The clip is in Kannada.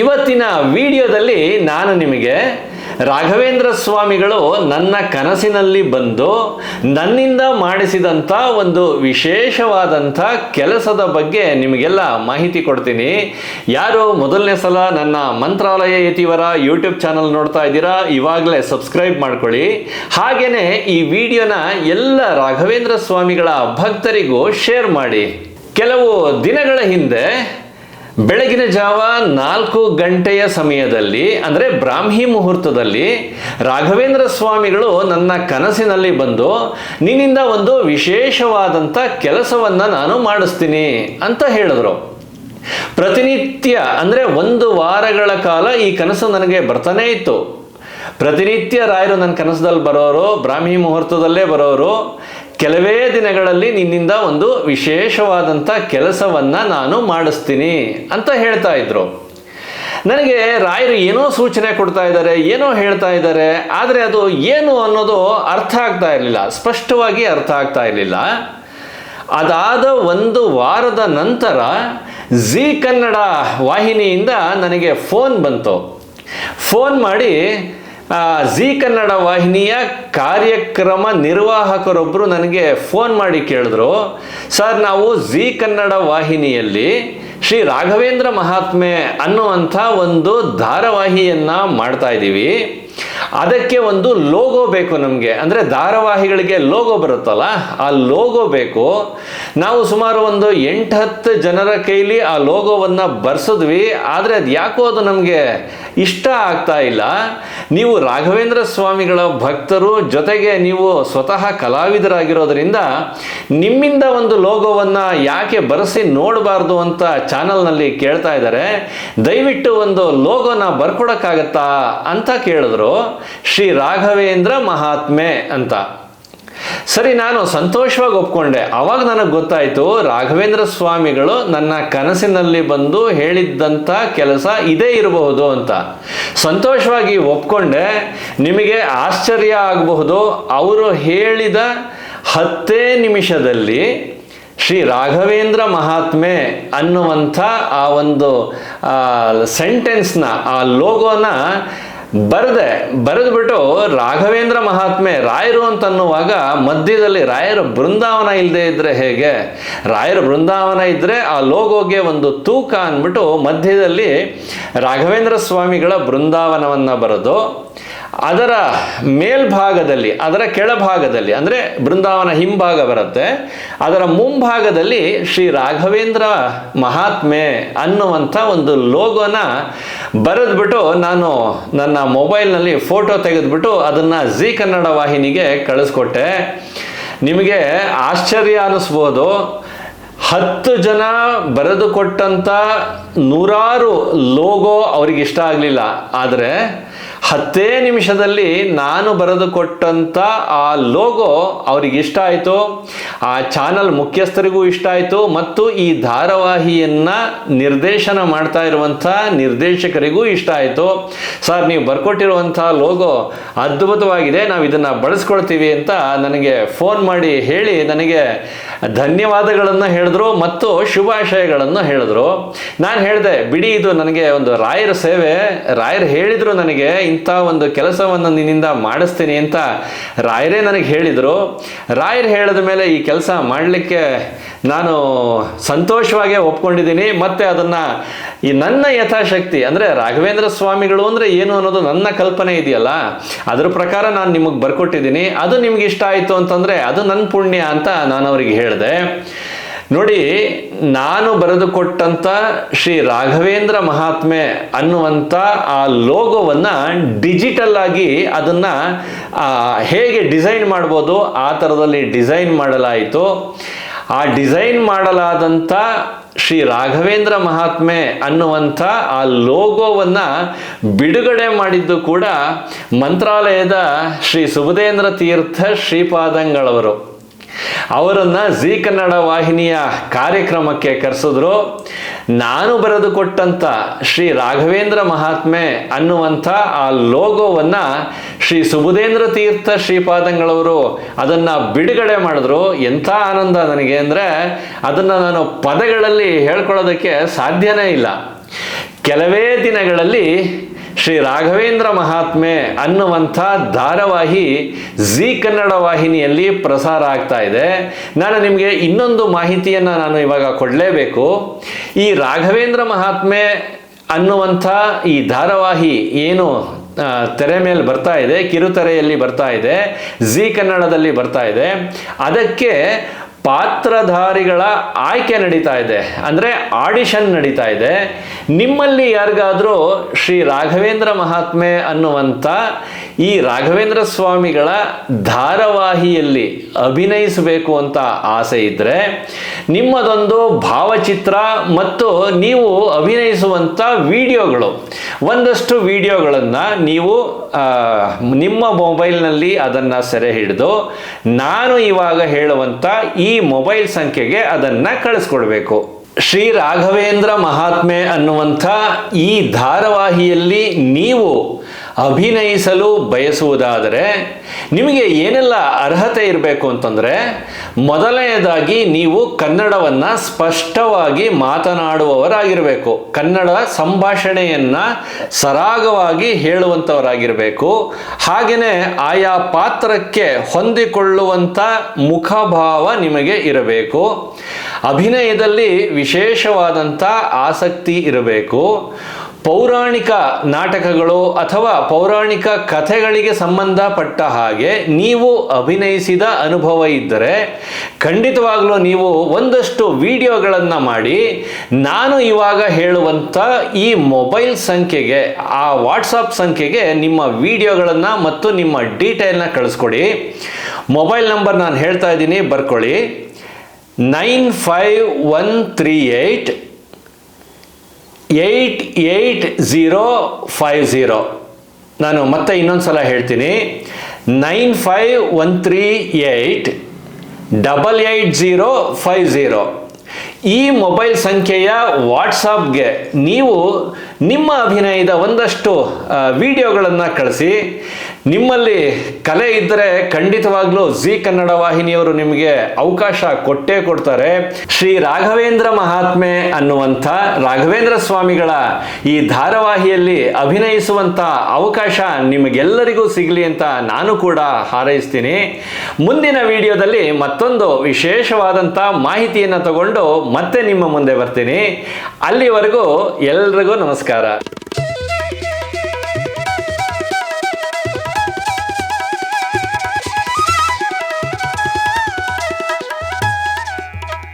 ಇವತ್ತಿನ ವಿಡಿಯೋದಲ್ಲಿ ನಾನು ನಿಮಗೆ ರಾಘವೇಂದ್ರ ಸ್ವಾಮಿಗಳು ನನ್ನ ಕನಸಿನಲ್ಲಿ ಬಂದು ನನ್ನಿಂದ ಮಾಡಿಸಿದಂಥ ಒಂದು ವಿಶೇಷವಾದಂಥ ಕೆಲಸದ ಬಗ್ಗೆ ನಿಮಗೆಲ್ಲ ಮಾಹಿತಿ ಕೊಡ್ತೀನಿ. ಯಾರು ಮೊದಲನೇ ಸಲ ನನ್ನ ಮಂತ್ರಾಲಯ ಯತಿವರ ಯೂಟ್ಯೂಬ್ ಚಾನಲ್ ನೋಡ್ತಾ ಇದ್ದೀರಾ, ಇವಾಗಲೇ ಸಬ್ಸ್ಕ್ರೈಬ್ ಮಾಡ್ಕೊಳ್ಳಿ. ಹಾಗೆಯೇ ಈ ವಿಡಿಯೋನ ಎಲ್ಲ ರಾಘವೇಂದ್ರ ಸ್ವಾಮಿಗಳ ಭಕ್ತರಿಗೂ ಶೇರ್ ಮಾಡಿ. ಕೆಲವು ದಿನಗಳ ಹಿಂದೆ ಬೆಳಗಿನ ಜಾವ ನಾಲ್ಕು ಗಂಟೆಯ ಸಮಯದಲ್ಲಿ, ಅಂದರೆ ಬ್ರಾಹ್ಮಿ ಮುಹೂರ್ತದಲ್ಲಿ, ರಾಘವೇಂದ್ರ ಸ್ವಾಮಿಗಳು ನನ್ನ ಕನಸಿನಲ್ಲಿ ಬಂದು, ನಿನ್ನಿಂದ ಒಂದು ವಿಶೇಷವಾದಂಥ ಕೆಲಸವನ್ನು ನಾನು ಮಾಡಿಸ್ತೀನಿ ಅಂತ ಹೇಳಿದ್ರು. ಪ್ರತಿನಿತ್ಯ, ಅಂದರೆ ಒಂದು ವಾರಗಳ ಕಾಲ ಈ ಕನಸು ನನಗೆ ಬರ್ತಾನೇ ಇತ್ತು. ಪ್ರತಿನಿತ್ಯ ರಾಯರು ನನ್ನ ಕನಸದಲ್ಲಿ ಬರೋರು, ಬ್ರಾಹ್ಮಿ ಮುಹೂರ್ತದಲ್ಲೇ ಬರೋರು ಕೆಲವೇ ದಿನಗಳಲ್ಲಿ ನಿನ್ನಿಂದ ಒಂದು ವಿಶೇಷವಾದಂಥ ಕೆಲಸವನ್ನು ನಾನು ಮಾಡಿಸ್ತೀನಿ ಅಂತ ಹೇಳ್ತಾ ಇದ್ರು. ನನಗೆ ರಾಯರು ಏನೋ ಸೂಚನೆ ಕೊಡ್ತಾ ಇದ್ದಾರೆ, ಏನೋ ಹೇಳ್ತಾ ಇದ್ದಾರೆ, ಆದರೆ ಅದು ಏನು ಅನ್ನೋದು ಅರ್ಥ ಆಗ್ತಾ ಇರಲಿಲ್ಲ, ಸ್ಪಷ್ಟವಾಗಿ ಅರ್ಥ ಆಗ್ತಾ ಇರಲಿಲ್ಲ. ಅದಾದ ಒಂದು ವಾರದ ನಂತರ ಜಿ ಕನ್ನಡ ವಾಹಿನಿಯಿಂದ ನನಗೆ ಫೋನ್ ಬಂತು. ಫೋನ್ ಮಾಡಿ ಜಿ ಕನ್ನಡ ವಾಹಿನಿಯ ಕಾರ್ಯಕ್ರಮ ನಿರ್ವಾಹಕರೊಬ್ಬರು ನನಗೆ ಫೋನ್ ಮಾಡಿ ಕೇಳಿದ್ರು, ಸರ್, ನಾವು ಜಿ ಕನ್ನಡ ವಾಹಿನಿಯಲ್ಲಿ ಶ್ರೀ ರಾಘವೇಂದ್ರ ಮಹಾತ್ಮೆ ಅನ್ನುವಂಥ ಒಂದು ಧಾರಾವಾಹಿಯನ್ನು ಮಾಡ್ತಾ ಇದ್ದೀವಿ. ಅದಕ್ಕೆ ಒಂದು ಲೋಗೋ ಬೇಕು ನಮಗೆ. ಅಂದರೆ ಧಾರಾವಾಹಿಗಳಿಗೆ ಲೋಗೋ ಬರುತ್ತಲ್ಲ, ಆ ಲೋಗೋ ಬೇಕು. ನಾವು ಸುಮಾರು ಒಂದು ಎಂಟು ಹತ್ತು ಜನರ ಕೈಲಿ ಆ ಲೋಗೋವನ್ನು ಬರ್ಸಿದ್ವಿ. ಆದರೆ ಅದು ಯಾಕೋ ಅದು ನಮಗೆ ಇಷ್ಟ ಆಗ್ತಾ ಇಲ್ಲ. ನೀವು ರಾಘವೇಂದ್ರ ಸ್ವಾಮಿಗಳ ಭಕ್ತರು, ಜೊತೆಗೆ ನೀವು ಸ್ವತಃ ಕಲಾವಿದರಾಗಿರೋದ್ರಿಂದ ನಿಮ್ಮಿಂದ ಒಂದು ಲೋಗೋವನ್ನು ಯಾಕೆ ಬರೆಸಿ ನೋಡಬಾರ್ದು ಅಂತ ಚಾನಲ್ನಲ್ಲಿ ಕೇಳ್ತಾ ಇದ್ದಾರೆ. ದಯವಿಟ್ಟು ಒಂದು ಲೋಗೋನ ಬರ್ಕೊಡೋಕ್ಕಾಗತ್ತಾ ಅಂತ ಕೇಳಿದ್ರು. ಶ್ರೀ ರಾಘವೇಂದ್ರ ಮಹಾತ್ಮೆ ಅಂತ. ಸರಿ, ನಾನು ಸಂತೋಷವಾಗಿ ಒಪ್ಕೊಂಡೆ. ಅವಾಗ ನನಗೆ ಗೊತ್ತಾಯಿತು, ರಾಘವೇಂದ್ರ ಸ್ವಾಮಿಗಳು ನನ್ನ ಕನಸಿನಲ್ಲಿ ಬಂದು ಹೇಳಿದ್ದಂಥ ಕೆಲಸ ಇದೇ ಇರಬಹುದು ಅಂತ. ಸಂತೋಷವಾಗಿ ಒಪ್ಕೊಂಡೆ. ನಿಮಗೆ ಆಶ್ಚರ್ಯ ಆಗಬಹುದು. ಅವರು ಹೇಳಿದ ಹತ್ತೇ ನಿಮಿಷದಲ್ಲಿ ಶ್ರೀ ರಾಘವೇಂದ್ರ ಮಹಾತ್ಮೆ ಅನ್ನುವಂಥ ಆ ಒಂದು ಸೆಂಟೆನ್ಸ್ನ ಆ ಲೋಗೋನ ಬರೆದೆ, ಬರೆದ್ಬಿಟ್ಟು ರಾಘವೇಂದ್ರ ಮಹಾತ್ಮೆ ರಾಯರು ಅಂತನ್ನುವಾಗ ಮಧ್ಯದಲ್ಲಿ ರಾಯರ ಬೃಂದಾವನ ಇಲ್ಲದೆ ಇದ್ರೆ ಹೇಗೆ? ರಾಯರ ಬೃಂದಾವನ ಇದ್ದರೆ ಆ ಲೋಗೋಗೆ ಒಂದು ತೂಕ ಅಂದ್ಬಿಟ್ಟು ಮಧ್ಯದಲ್ಲಿ ರಾಘವೇಂದ್ರ ಸ್ವಾಮಿಗಳ ಬೃಂದಾವನವನ್ನು ಬರೆದು ಅದರ ಮೇಲ್ಭಾಗದಲ್ಲಿ, ಅದರ ಕೆಳಭಾಗದಲ್ಲಿ, ಅಂದರೆ ಬೃಂದಾವನ ಹಿಂಭಾಗ ಬರುತ್ತೆ. ಅದರ ಮುಂಭಾಗದಲ್ಲಿ ಶ್ರೀ ರಾಘವೇಂದ್ರ ಮಹಾತ್ಮೆ ಅನ್ನುವಂಥ ಒಂದು ಲೋಗೋನ ಬರೆದ್ಬಿಟ್ಟು ನಾನು ನನ್ನ ಮೊಬೈಲ್ನಲ್ಲಿ ಫೋಟೋ ತೆಗೆದ್ಬಿಟ್ಟು ಅದನ್ನು ಜಿ ಕನ್ನಡ ವಾಹಿನಿಗೆ ಕಳಿಸ್ಕೊಟ್ಟೆ. ನಿಮಗೆ ಆಶ್ಚರ್ಯ ಅನ್ನಿಸ್ಬೋದು ಹತ್ತು ಜನ ಬರೆದುಕೊಟ್ಟಂಥ ನೂರಾರು ಲೋಗೋ ಅವ್ರಿಗೆ ಇಷ್ಟ ಆಗಲಿಲ್ಲ. ಆದರೆ ಹತ್ತೇ ನಿಮಿಷದಲ್ಲಿ ನಾನು ಬರೆದುಕೊಟ್ಟಂಥ ಆ ಲೋಗೋ ಅವ್ರಿಗೆ ಇಷ್ಟ ಆಯಿತು. ಆ ಚಾನಲ್ ಮುಖ್ಯಸ್ಥರಿಗೂ ಇಷ್ಟ ಆಯಿತು. ಮತ್ತು ಈ ಧಾರಾವಾಹಿಯನ್ನ ನಿರ್ದೇಶನ ಮಾಡ್ತಾ ಇರುವಂಥ ನಿರ್ದೇಶಕರಿಗೂ ಇಷ್ಟ ಆಯಿತು. ಸರ್, ನೀವು ಬರ್ಕೊಟ್ಟಿರುವಂಥ ಲೋಗೋ ಅದ್ಭುತವಾಗಿದೆ. ನಾವು ಇದನ್ನು ಬಳಸ್ಕೊಳ್ತೀವಿ ಅಂತ ನನಗೆ ಫೋನ್ ಮಾಡಿ ಹೇಳಿ ನನಗೆ ಧನ್ಯವಾದಗಳನ್ನು ಹೇಳಿದ್ರು ಮತ್ತು ಶುಭಾಶಯಗಳನ್ನು ಹೇಳಿದ್ರು. ನಾನು ಹೇಳಿದೆ, ಬಿಡಿ ಇದು ನನಗೆ ಒಂದು ರಾಯರ ಸೇವೆ. ರಾಯರು ಹೇಳಿದರು ನನಗೆ, ಇಂಥ ಒಂದು ಕೆಲಸವನ್ನು ನಿನ್ನಿಂದ ಮಾಡಿಸ್ತೀನಿ ಅಂತ ರಾಯರೇ ನನಗೆ ಹೇಳಿದರು. ರಾಯರು ಹೇಳಿದ ಮೇಲೆ ಈ ಕೆಲಸ ಮಾಡಲಿಕ್ಕೆ ನಾನು ಸಂತೋಷವಾಗೇ ಒಪ್ಕೊಂಡಿದ್ದೀನಿ. ಮತ್ತು ಅದನ್ನು ಈ ನನ್ನ ಯಥಾಶಕ್ತಿ, ಅಂದರೆ ರಾಘವೇಂದ್ರ ಸ್ವಾಮಿಗಳು ಅಂದರೆ ಏನು ಅನ್ನೋದು ನನ್ನ ಕಲ್ಪನೆ ಇದೆಯಲ್ಲ, ಅದ್ರ ಪ್ರಕಾರ ನಾನು ನಿಮಗೆ ಬರ್ಕೊಟ್ಟಿದ್ದೀನಿ. ಅದು ನಿಮಗೆ ಇಷ್ಟ ಆಯಿತು ಅಂತಂದರೆ ಅದು ನನ್ನ ಪುಣ್ಯ ಅಂತ ನಾನು ಅವರಿಗೆ ಹೇಳಿದೆ. ನೋಡಿ, ನಾನು ಬರೆದುಕೊಟ್ಟಂಥ ಶ್ರೀ ರಾಘವೇಂದ್ರ ಮಹಾತ್ಮೆ ಅನ್ನುವಂಥ ಆ ಲೋಗೋವನ್ನು ಡಿಜಿಟಲ್ ಆಗಿ ಅದನ್ನು ಹೇಗೆ ಡಿಸೈನ್ ಮಾಡ್ಬೋದು, ಆ ಥರದಲ್ಲಿ ಡಿಸೈನ್ ಮಾಡಲಾಯಿತು. ಆ ಡಿಸೈನ್ ಮಾಡಲಾದಂಥ ಶ್ರೀ ರಾಘವೇಂದ್ರ ಮಹಾತ್ಮೆ ಅನ್ನುವಂಥ ಆ ಲೋಗೋವನ್ನು ಬಿಡುಗಡೆ ಮಾಡಿದ್ದು ಕೂಡ ಮಂತ್ರಾಲಯದ ಶ್ರೀ ಸುಬುಧೇಂದ್ರ ತೀರ್ಥ ಶ್ರೀಪಾದಂಗಳವರು. ಅವರನ್ನು ಜೀ ಕನ್ನಡ ವಾಹಿನಿಯ ಕಾರ್ಯಕ್ರಮಕ್ಕೆ ಕರೆಸಿದ್ರು. ನಾನು ಬರೆದುಕೊಟ್ಟಂಥ ಶ್ರೀ ರಾಘವೇಂದ್ರ ಮಹಾತ್ಮೆ ಅನ್ನುವಂಥ ಆ ಲೋಗೋವನ್ನು ಶ್ರೀ ಸುಬುಧೇಂದ್ರ ತೀರ್ಥ ಶ್ರೀಪಾದಂಗಳವರು ಅದನ್ನು ಬಿಡುಗಡೆ ಮಾಡಿದ್ರು. ಎಂಥ ಆನಂದ ನನಗೆ ಅಂದರೆ ಅದನ್ನು ನಾನು ಪದಗಳಲ್ಲಿ ಹೇಳ್ಕೊಳ್ಳೋದಕ್ಕೆ ಸಾಧ್ಯನೇ ಇಲ್ಲ. ಕೆಲವೇ ದಿನಗಳಲ್ಲಿ ಶ್ರೀ ರಾಘವೇಂದ್ರ ಮಹಾತ್ಮೆ ಅನ್ನುವಂಥ ಧಾರಾವಾಹಿ ಜಿ ಕನ್ನಡ ವಾಹಿನಿಯಲ್ಲಿ ಪ್ರಸಾರ ಆಗ್ತಾ ಇದೆ. ನಾನು ನಿಮಗೆ ಇನ್ನೊಂದು ಮಾಹಿತಿಯನ್ನು ನಾನು ಇವಾಗ ಕೊಡಲೇಬೇಕು. ಈ ರಾಘವೇಂದ್ರ ಮಹಾತ್ಮೆ ಅನ್ನುವಂಥ ಈ ಧಾರಾವಾಹಿ ಏನು ತೆರೆ ಮೇಲೆ ಬರ್ತಾ ಇದೆ, ಕಿರುತೆರೆಯಲ್ಲಿ ಬರ್ತಾ ಇದೆ ಜಿ ಕನ್ನಡದಲ್ಲಿ ಬರ್ತಾ ಇದೆ. ಅದಕ್ಕೆ ಪಾತ್ರಧಾರಿಗಳ ಆಯ್ಕೆ ನಡೀತಾ ಇದೆ. ಅಂದರೆ ಆಡಿಷನ್ ನಡೀತಾ ಇದೆ. ನಿಮ್ಮಲ್ಲಿ ಯಾರಿಗಾದರೂ ಶ್ರೀ ರಾಘವೇಂದ್ರ ಮಹಾತ್ಮೆ ಅನ್ನುವಂಥ ಈ ರಾಘವೇಂದ್ರ ಸ್ವಾಮಿಗಳ ಧಾರಾವಾಹಿಯಲ್ಲಿ ಅಭಿನಯಿಸಬೇಕು ಅಂತ ಆಸೆ ಇದ್ದರೆ ನಿಮ್ಮದೊಂದು ಭಾವಚಿತ್ರ ಮತ್ತು ನೀವು ಅಭಿನಯಿಸುವಂಥ ವಿಡಿಯೋಗಳು. ಒಂದಷ್ಟು ವಿಡಿಯೋಗಳನ್ನು ನೀವು ನಿಮ್ಮ ಮೊಬೈಲ್ನಲ್ಲಿ ಅದನ್ನು ಸೆರೆ ಹಿಡಿದು ನಾನು ಇವಾಗ ಹೇಳುವಂಥ ಈ ಮೊಬೈಲ್ ಸಂಖ್ಯೆಗೆ ಅದನ್ನು ಕಳಿಸ್ಕೊಡ್ಬೇಕು. ಶ್ರೀ ರಾಘವೇಂದ್ರ ಮಹಾತ್ಮೆ ಅನ್ನುವಂಥ ಈ ಧಾರಾವಾಹಿಯಲ್ಲಿ ನೀವು ಅಭಿನಯಿಸಲು ಬಯಸುವುದಾದರೆ ನಿಮಗೆ ಏನೆಲ್ಲ ಅರ್ಹತೆ ಇರಬೇಕು ಅಂತಂದರೆ ಮೊದಲನೆಯದಾಗಿ ನೀವು ಕನ್ನಡವನ್ನು ಸ್ಪಷ್ಟವಾಗಿ ಮಾತನಾಡುವವರಾಗಿರಬೇಕು. ಕನ್ನಡ ಸಂಭಾಷಣೆಯನ್ನು ಸರಾಗವಾಗಿ ಹೇಳುವಂಥವರಾಗಿರಬೇಕು ಹಾಗೆಯೇ ಆಯಾ ಪಾತ್ರಕ್ಕೆ ಹೊಂದಿಕೊಳ್ಳುವಂಥ ಮುಖಭಾವ ನಿಮಗೆ ಇರಬೇಕು. ಅಭಿನಯದಲ್ಲಿ ವಿಶೇಷವಾದಂಥ ಆಸಕ್ತಿ ಇರಬೇಕು. ಪೌರಾಣಿಕ ನಾಟಕಗಳು ಅಥವಾ ಪೌರಾಣಿಕ ಕಥೆಗಳಿಗೆ ಸಂಬಂಧಪಟ್ಟ ಹಾಗೆ ನೀವು ಅಭಿನಯಿಸಿದ ಅನುಭವ ಇದ್ದರೆ ಖಂಡಿತವಾಗಲೂ ನೀವು ಒಂದಷ್ಟು ವಿಡಿಯೋಗಳನ್ನು ಮಾಡಿ ನಾನು ಇವಾಗ ಹೇಳುವಂಥ ಈ ಮೊಬೈಲ್ ಸಂಖ್ಯೆಗೆ, ಆ ವಾಟ್ಸಪ್ ಸಂಖ್ಯೆಗೆ ನಿಮ್ಮ ವಿಡಿಯೋಗಳನ್ನು ಮತ್ತು ನಿಮ್ಮ ಡೀಟೇಲ್ನ ಕಳಿಸ್ಕೊಡಿ. ಮೊಬೈಲ್ ನಂಬರ್ ನಾನು ಹೇಳ್ತಾ ಇದ್ದೀನಿ, ಬರ್ಕೊಳ್ಳಿ. Nine five one three eight eight eight zero five zero ನಾನು ಮತ್ತೆ ಇನ್ನೊಂದು ಸಲ ಹೇಳ್ತೀನಿ. Nine five one three eight double eight zero five zero ಈ ಮೊಬೈಲ್ ಸಂಖ್ಯೆಯ ವಾಟ್ಸಾಪ್ಗೆ ನೀವು ನಿಮ್ಮ ಅಭಿನಯದ ಒಂದಷ್ಟು ವಿಡಿಯೋಗಳನ್ನು ಕಳಿಸಿ. ನಿಮ್ಮಲ್ಲಿ ಕಲೆ ಇದ್ದರೆ ಖಂಡಿತವಾಗ್ಲೂ ಜಿ ಕನ್ನಡ ವಾಹಿನಿಯವರು ನಿಮಗೆ ಅವಕಾಶ ಕೊಟ್ಟೇ ಕೊಡ್ತಾರೆ. ಶ್ರೀ ರಾಘವೇಂದ್ರ ಮಹಾತ್ಮೆ ಅನ್ನುವಂಥ ರಾಘವೇಂದ್ರ ಸ್ವಾಮಿಗಳ ಈ ಧಾರಾವಾಹಿಯಲ್ಲಿ ಅಭಿನಯಿಸುವಂಥ ಅವಕಾಶ ನಿಮಗೆಲ್ಲರಿಗೂ ಸಿಗಲಿ ಅಂತ ನಾನು ಕೂಡ ಹಾರೈಸ್ತೀನಿ. ಮುಂದಿನ ವಿಡಿಯೋದಲ್ಲಿ ಮತ್ತೊಂದು ವಿಶೇಷವಾದಂಥ ಮಾಹಿತಿಯನ್ನು ತಗೊಂಡು ಮತ್ತೆ ನಿಮ್ಮ ಮುಂದೆ ಬರ್ತೀನಿ. ಅಲ್ಲಿವರೆಗೂ ಎಲ್ರಿಗೂ ನಮಸ್ಕಾರ.